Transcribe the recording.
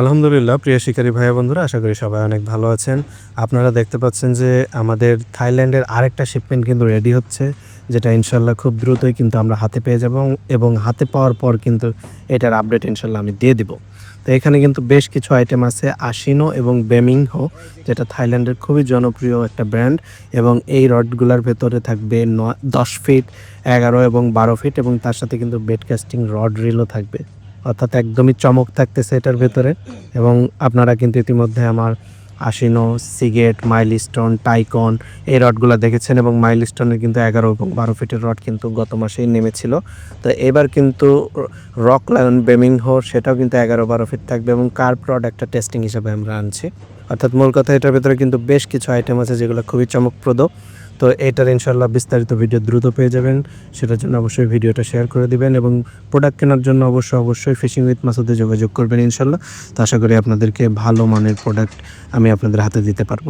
আলহামদুলিল্লাহ, প্রিয় শিকারী ভাই বন্ধুরা, আশা করি সবাই অনেক ভালো আছেন। আপনারা দেখতে পাচ্ছেন যে আমাদের থাইল্যান্ডের আরেকটা শিপমেন্ট কিন্তু রেডি হচ্ছে, যেটা ইনশাল্লাহ খুব দ্রুতই কিন্তু আমরা হাতে পেয়ে যাব এবং হাতে পাওয়ার পর কিন্তু এটার আপডেট ইনশাল্লাহ আমি দিয়ে দিব। তো এখানে কিন্তু বেশ কিছু আইটেম আছে আশিনো এবং বেমিংহো যেটা থাইল্যান্ডের খুবই জনপ্রিয় একটা ব্র্যান্ড এবং এই রডগুলোর ভেতরে থাকবে ন দশ ফিট এগারো এবং বারো ফিট এবং তার সাথে কিন্তু বেড কাস্টিং রড রিলও থাকবে। অর্থাৎ একদমই চমক থাকতেছে এটার ভেতরে। এবং আপনারা কিন্তু ইতিমধ্যে আমার আশিনো, সিগেট, মাইলস্টোন, টাইকন এই রডগুলো দেখেছেন এবং মাইলস্টোনের কিন্তু এগারো এবং বারো ফিটের রড কিন্তু গত মাসেই নেমেছিল। তো এবার কিন্তু রক লায়ন বেমিংহোর সেটাও কিন্তু এগারো বারো ফিট থাকবে এবং কার্প রড একটা টেস্টিং হিসাবে আমরা আনছি। অর্থাৎ মূল কথা এটার ভেতরে কিন্তু বেশ কিছু আইটেম আছে যেগুলো খুবই চমকপ্রদ। তো এটার ইনশাল্লাহ বিস্তারিত ভিডিও দ্রুত পেয়ে যাবেন। সেটার জন্য অবশ্যই ভিডিওটা শেয়ার করে দিবেন এবং প্রোডাক্ট কেনার জন্য অবশ্যই অবশ্যই ফিশিং উইথ মাসুদে যোগাযোগ করবেন ইনশাল্লাহ তো আশা করি আপনাদেরকে ভালো মানের প্রোডাক্ট আমি আপনাদের হাতে দিতে পারব।